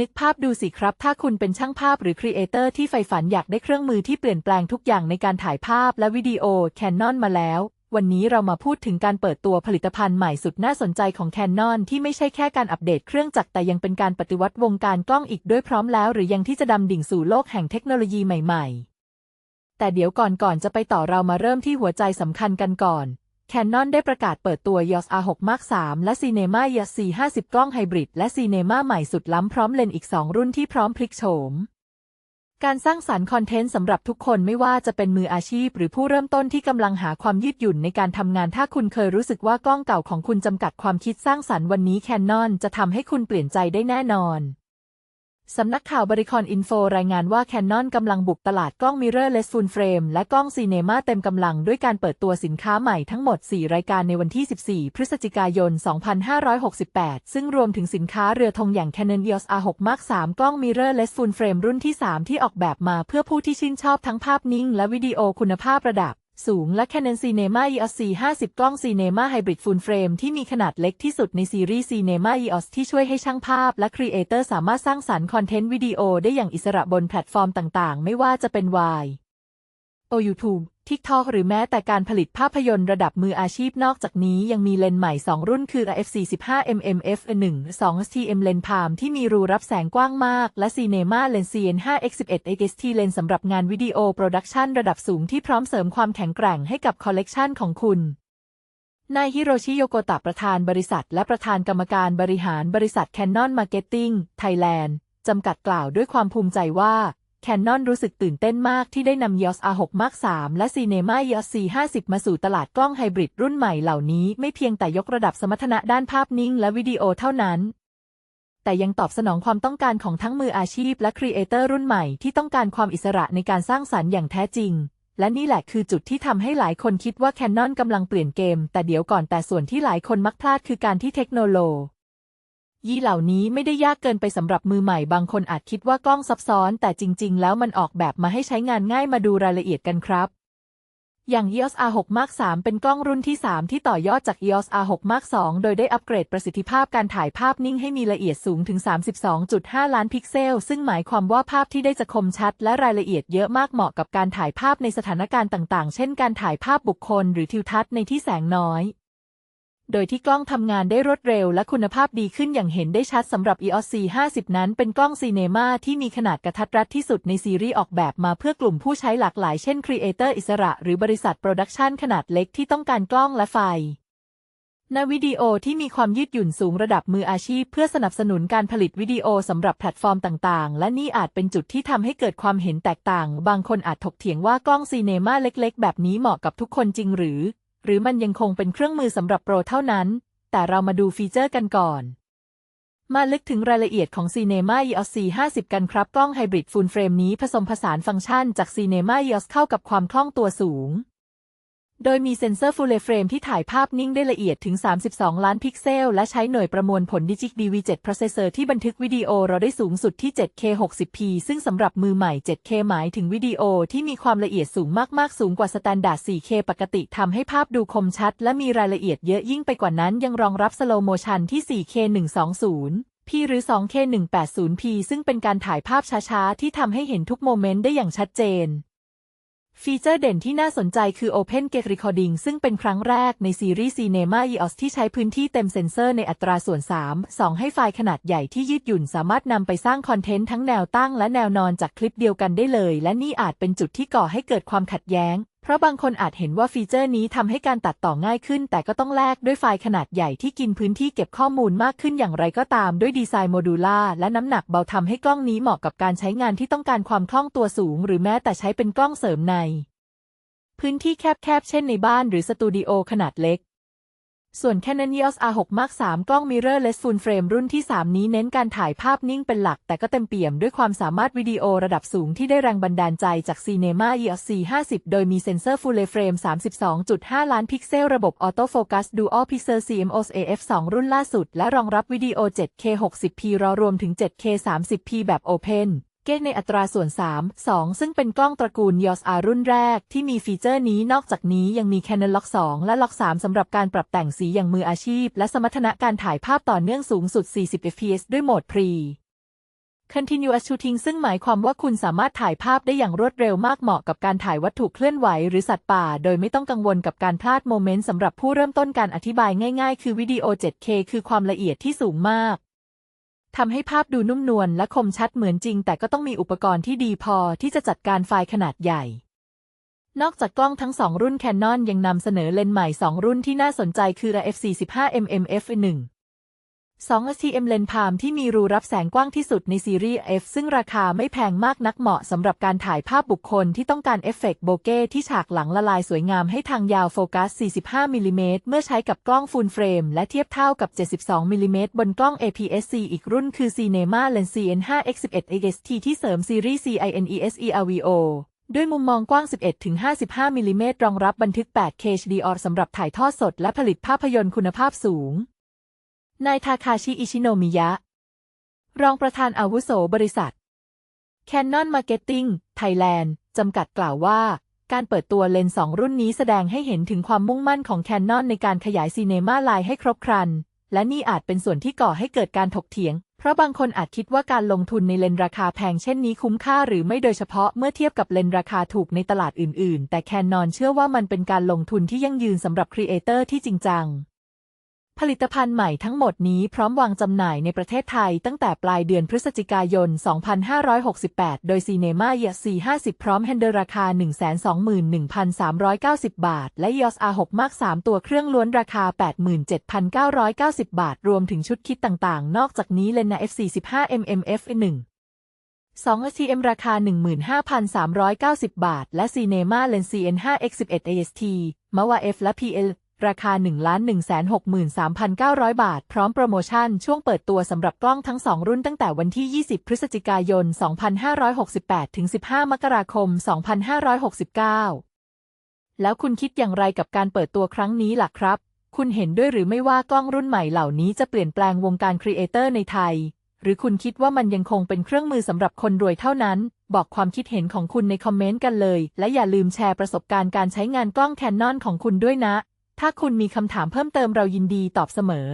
นึกภาพดูสิครับ ถ้าคุณเป็นช่างภาพหรือครีเอเตอร์ที่ใฝ่ฝันอยากได้เครื่องมือที่เปลี่ยนแปลงทุกอย่างในการถ่ายภาพและวิดีโอ Canon มาแล้ว วันนี้เรามาพูดถึงการเปิดตัวผลิตภัณฑ์ใหม่สุดน่าสนใจของ Canon ที่ไม่ใช่แค่การอัปเดตเครื่องจักรแต่ยังเป็นการปฏิวัติวงการกล้องอีกด้วยพร้อมแล้วหรือยังที่จะดำดิ่งสู่โลกแห่งเทคโนโลยีใหม่ ๆ แต่เดี๋ยวก่อนก่อนจะไปต่อเรามาเริ่มที่หัวใจสำคัญกันก่อน Canon ได้ประกาศเปิดตัว EOS R6 Mark III และ Cinema EOS C50 กล้องไฮบริดและ Cinema ใหม่สุดล้ำพร้อมเลนส์อีก 2 รุ่นที่พร้อมพลิกโฉม การสร้างสารรค์คอนเทนต์สำหรับทุกคนไม่ว่าจะเป็นมืออาชีพ หรือผู้เริ่มต้นที่กำลังหาความยืดหยุ่นในการทำงานถ้าคุณเคยรู้สึกว่ากล้องเก่าของคุณจำกัดความคิดสร้างสรรค์วันนี้ Canon จะทำให้คุณเปลี่ยนใจได้แน่นอน สำนักข่าวบริคอนอินโฟรายงานว่า Canon กำลังบุกตลาดกล้อง Mirrorless Full Frame และกล้องซีเนมาเต็มกำลังด้วยการเปิดตัวสินค้าใหม่ทั้งหมด 4 รายการในวันที่ 14 พฤศจิกายน 2568 ซึ่งรวมถึงสินค้าเรือธงอย่าง Canon EOS R6 Mark III กล้อง Mirrorless Full Frame รุ่นที่ 3 ที่ออกแบบมาเพื่อผู้ที่ชื่นชอบทั้งภาพนิ่งและวิดีโอคุณภาพระดับ สูงและ Canon Cinema EOS C50 กล้อง Cinema Hybrid Full Frame ที่มีขนาดเล็กที่สุดในซีรีส์ Cinema EOS ที่ช่วยให้ช่างภาพและครีเอเตอร์สามารถสร้างสรรค์คอนเทนต์วิดีโอได้อย่างอิสระบนแพลตฟอร์มต่างๆ ไม่ว่าจะเป็น Y โอ YouTube TikTok หรือแม้แต่การผลิตภาพยนตร์ระดับมืออาชีพนอกจากนี้ยังมีเลนส์ใหม่ 2 รุ่นคือ f45mm f1 2 TM เลนส์พามที่มีรูรับแสงกว้างมาก และ Cinema Lens CN5x11 XT เลนส์สำหรับงานวิดีโอโปรดักชันระดับสูงที่พร้อมเสริมความแข็งแกร่งให้กับคอลเลกชันของคุณนายฮิโรชิโยโกตะประธานบริษัท และประธานกรรมการบริหารบริษัท Canon Marketing Thailand จำกัดกล่าวด้วยความภูมิใจว่า Canon รู้สึกตื่นเต้นมากที่ได้นำ EOS R6 Mark III และ Cinema EOS C50 มาสู่ตลาดกล้องไฮบริดรุ่นใหม่เหล่านี้ไม่เพียงแต่ยกระดับสมรรถนะด้านภาพนิ่งและวิดีโอเท่านั้น แต่ยังตอบสนองความต้องการของทั้งมืออาชีพและครีเอเตอร์รุ่นใหม่ที่ต้องการความอิสระในการสร้างสรรค์อย่างแท้จริง และนี่แหละคือจุดที่ทำให้หลายคนคิดว่า Canon กำลังเปลี่ยนเกม แต่เดี๋ยวก่อนแต่ส่วนที่หลายคนมักพลาดคือการที่เทคโนโลยี ยี่เหล่านี้ไม่ได้ยากเกินไปสำหรับมือใหม่บางคนอาจคิดว่ากล้องซับซ้อน แต่จริง ๆ แล้วมันออกแบบมาให้ใช้งานง่ายมาดูรายละเอียดกันครับอย่าง EOS R6 Mark III เป็นกล้องรุ่นที่ 3 ที่ต่อยอดจาก EOS R6 Mark II โดยได้อัปเกรดประสิทธิภาพการถ่ายภาพนิ่งให้มีละเอียดสูงถึง 32.5 ล้านพิกเซล ซึ่งหมายความว่าภาพที่ได้จะคมชัดและรายละเอียดเยอะมากเหมาะกับการถ่ายภาพในสถานการณ์ต่างๆ เช่นการถ่ายภาพบุคคลหรือทิวทัศน์ในที่แสงน้อย โดยที่กล้องทำงานได้รวดเร็วและคุณภาพดีขึ้นอย่างเห็นได้ชัดสำหรับ EOS C50 นั้นเป็นกล้องซีเนมาที่มีขนาดกระทัดรัดที่สุดในซีรีส์ออกแบบมาเพื่อกลุ่มผู้ใช้หลากหลายเช่นครีเอเตอร์อิสระหรือบริษัทโปรดักชันขนาดเล็กที่ต้องการกล้องและไฟนวิดีโอที่มีความยืดหยุ่นสูงระดับมืออาชีพ เพื่อสนับสนุนการผลิตวิดีโอสำหรับแพลตฟอร์มต่างๆ และนี่อาจเป็นจุดที่ทำให้เกิดความเห็นแตกต่าง บางคนอาจถกเถียงว่ากล้องซีเนมาเล็ก ๆ แบบนี้เหมาะกับทุกคนจริงหรือ หรือมันยังคงเป็นเครื่องมือสำหรับโปรเท่านั้น แต่เรามาดูฟีเจอร์กันก่อน มาลึกถึงรายละเอียดของ Cinema EOS C50 กันครับกล้องไฮบริดฟูลเฟรมนี้ผสมผสานฟังก์ชันจาก Cinema EOS เข้ากับความคล่องตัวสูง โดยมีเซ็นเซอร์ฟูลเลฟรมที่ถ่ายภาพนิ่งได้ละเอียดถึง 32 ล้านพิกเซล และใช้หน่วยประมวลผลดิจิก DV7 Processor ที่บันทึกวิดีโอเราได้สูงสุดที่ 7K 60p ซึ่งสำหรับมือใหม่ 7K หมายถึงวิดีโอที่มีความละเอียดสูงมาก ๆ สูงกว่าสแตนดาร์ด 4K ปกติทำให้ภาพดูคมชัด และมีรายละเอียดเยอะยิ่งไปกว่านั้นยังรองรับสโลโมชันที่ 4K 120p หรือ 2K 180p ซึ่งเป็นการถ่ายภาพช้า ๆ ที่ทำให้เห็นทุกโมเมนต์ได้อย่างชัดเจน ฟีเจอร์เด่นที่น่าสนใจคือ Open Gate Recording ซึ่งเป็นครั้งแรกในซีรีส์ Cinema EOS ที่ใช้พื้นที่เต็มเซ็นเซอร์ในอัตราส่วน 3 2 ให้ไฟล์ขนาดใหญ่ที่ยืดหยุ่นสามารถนำไปสร้างคอนเทนต์ทั้งแนวตั้งและแนวนอนจากคลิปเดียวกันได้เลย และนี่อาจเป็นจุดที่ก่อให้เกิดความขัดแย้ง เพราะบางคนอาจเห็นว่าฟีเจอร์นี้ทำให้การตัดต่อง่ายขึ้น แต่ก็ต้องแลกด้วยไฟล์ขนาดใหญ่ที่กินพื้นที่เก็บข้อมูลมากขึ้นอย่างไรก็ตามด้วยดีไซน์โมดูล่าและน้ำหนักเบาทำให้กล้องนี้เหมาะกับการใช้งานที่ต้องการความคล่องตัวสูง หรือแม้แต่ใช้เป็นกล้องเสริมใน พื้นที่แคบๆเช่นในบ้านหรือสตูดิโอขนาดเล็ก ส่วน Canon EOS R6 Mark III กล้อง Mirrorless Full Frame รุ่นที่ 3 นี้เน้นการถ่ายภาพนิ่งเป็นหลัก แต่ก็เต็มเปี่ยมด้วยความสามารถวิดีโอระดับสูงที่ได้แรงบันดาลใจจาก Cinema EOS C50 โดยมีเซ็นเซอร์ Full Frame 32.5 ล้านพิกเซล ระบบ Auto Focus Dual Pixel CMOS AF2 รุ่นล่าสุด และรองรับวิดีโอ 7K 60p รอรวมถึง 7K 30p แบบ Open เก้ในอัตราส่วน 3 2 ซึ่งเป็นกล้องตระกูล EOS R รุ่นแรกที่มีฟีเจอร์นี้นอกจากนี้ยังมี Canon Lock 2และ Lock 3สำหรับการปรับแต่งสีอย่างมืออาชีพ และสมรรถนะการถ่ายภาพต่อเนื่องสูงสุด 40 fps ด้วยโหมดพรี Continuous Shooting ซึ่งหมายความว่าคุณสามารถถ่ายภาพได้อย่างรวดเร็วมากเหมาะกับการถ่ายวัตถุเคลื่อนไหวหรือสัตว์ป่า โดยไม่ต้องกังวลกับการพลาดโมเมนต์สำหรับผู้เริ่มต้นการอธิบายง่ายๆ คือวิดีโอ 7K คือความละเอียดที่สูงมาก ทำให้ภาพดูนุ่มนวลและคมชัดเหมือนจริง แต่ก็ต้องมีอุปกรณ์ที่ดีพอที่จะจัดการไฟล์ขนาดใหญ่ นอกจากกล้องทั้งสองรุ่น Canon ยังนำเสนอเลนส์ใหม่ 2 รุ่นที่น่าสนใจคือ f45mm f1 2 ATM เลนส์พามที่มีรูรับแสงกว้างที่สุดในซีรีส์ F ซึ่งราคาไม่แพงมากนักเหมาะสำหรับการถ่ายภาพบุคคลที่ต้องการเอฟเฟกต์โบเก้ที่ฉากหลังละลายสวยงามให้ทางยาวโฟกัส 45 มิลลิเมตรเมื่อใช้กับกล้องฟูลเฟรม และเทียบเท่ากับ 72 มิลลิเมตรบนกล้อง APS-C อีกรุ่นคือ Cinema Lens CN5X11 AST ที่เสริมซีรีส์ CINESE RVO ด้วยมุมมองกว้าง 11-55 มิลลิเมตรรองรับบันทึก 8K HDR สำหรับถ่ายทอดสดและผลิตภาพยนตร์คุณภาพสูง นายทาคาชิ อิชิโนมิยะ รองประธานอาวุโสบริษัท Canon Marketing Thailand จำกัดกล่าวว่า การเปิดตัวเลนส์สองรุ่นนี้แสดงให้เห็นถึงความมุ่งมั่นของ Canon ในการขยายซีเนมาไลน์ให้ครบครัน และนี่อาจเป็นส่วนที่ก่อให้เกิดการถกเถียง เพราะบางคนอาจคิดว่าการลงทุนในเลนส์ราคาแพงเช่นนี้คุ้มค่าหรือไม่โดยเฉพาะเมื่อเทียบกับเลนส์ราคาถูกในตลาดอื่น ๆ แต่ Canon เชื่อว่ามันเป็นการลงทุนที่ยั่งยืนสำหรับครีเอเตอร์ที่จริงจัง ผลิตภัณฑ์ใหม่ทั้งหมดนี้พร้อมวางจำหน่ายในประเทศไทยตั้งแต่ปลายเดือนพฤศจิกายน 2568 โดย Cinema EOS C50 พร้อมแฮนเดลราคา 121,390 บาท และ EOS R6 Mark 3ตัวเครื่องล้วนราคา 87,990 บาท รวมถึงชุดคิดต่างๆ นอกจากนี้เลนส์ f45mm f1 2 ATM ราคา 15,390 บาท และ Cinema Lens CN5X11 AST Mawa F และ PL ราคา 1,163,900 บาท พร้อมโปรโมชั่นช่วงเปิดตัวสำหรับกล้องทั้ง 2 รุ่นตั้งแต่วันที่ 20 พฤศจิกายน 2568 ถึง 15 มกราคม 2569 แล้วคุณคิดอย่างไรกับการเปิดตัวครั้งนี้ล่ะครับ คุณเห็นด้วยหรือไม่ว่ากล้องรุ่นใหม่เหล่านี้จะเปลี่ยนแปลงวงการครีเอเตอร์ในไทย หรือคุณคิดว่ามันยังคงเป็นเครื่องมือสำหรับคนรวยเท่านั้น บอกความคิดเห็นของคุณในคอมเมนต์กันเลย และอย่าลืมแชร์ประสบการณ์การใช้งานกล้องแคนนอนของคุณด้วยนะ ถ้าคุณมีคำถามเพิ่มเติมเรายินดีตอบเสมอ